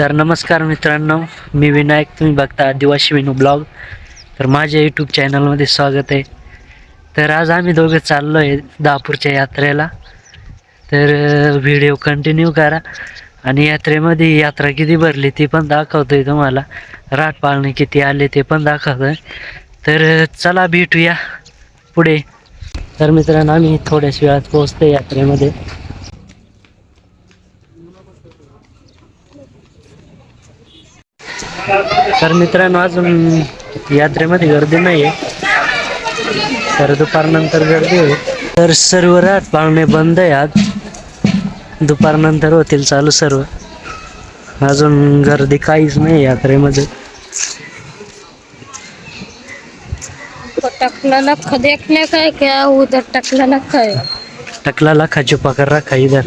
तर नमस्कार मित्रांनो मी विनायक तुम्ही बघता आदिवासी विनू ब्लॉग. तर माझ्या यूट्यूब चॅनलमध्ये स्वागत आहे. तर आज आम्ही दोघं चाललो आहे दहापूरच्या यात्रेला. तर व्हिडिओ कंटिन्यू करा. आणि यात्रेमध्ये यात्रा किती भरली ती पण दाखवतो आहे तुम्हाला. राट पाळणे किती आले ते पण दाखवतो आहे तर चला भेटूया पुढे. तर मित्रांनो आम्ही थोड्याच वेळात पोहोचतो यात्रेमध्ये. तर मित्रांनो अजून यात्रेमध्ये गर्दी नाही आहे तर दुपारनंतर गर्दी होईल. तर सर्व रात पाळणे बंद आहे आज. दुपारनंतर होतील चालू सर्व. अजून गर्दी काहीच नाही यात्रेमध्ये. टकला लख देखने का है क्या? उधर टकला लख है। टकला लाखा छुपा कर रखा इधर.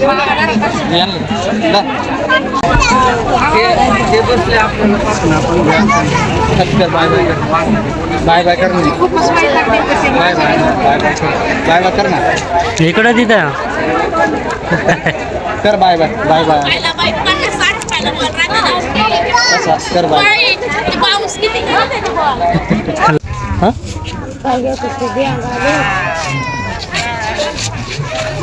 वो फिर पर आठ बाय बाय कर बाय बाय. बाय बाय कर बाय बाय कर ना इकडं तिथं कर बाय. बाय बाय बाय कर बाय हा?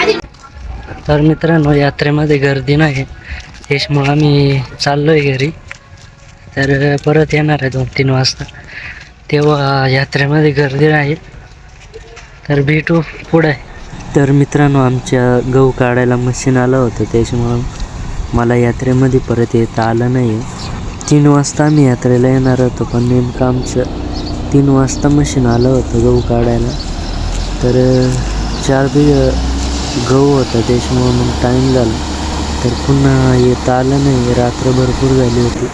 आगे पट्टा तर मित्रांनो यात्रेमध्ये गर्दी नाही. त्याच्यामुळं आम्ही चाललोय घरी. तर परत येणार आहे दोन तीन वाजता. तेव्हा यात्रेमध्ये गर्दी नाही तर भेटू पुढे. तर मित्रांनो आमच्या गहू काढायला मशीन आलं होतं. त्याच्यामुळं मला यात्रेमध्ये परत येता आलं नाही तीन वाजता आम्ही यात्रेला येणार होतो पण नेमकं आमचं तीन वाजता मशीन आलं होतं गहू काढायला. तर चार बी गहू होता त्याच्यामुळं मग टाईम झाला. तर पुन्हा येता आलं नाही. रात्र भरपूर झाली होती.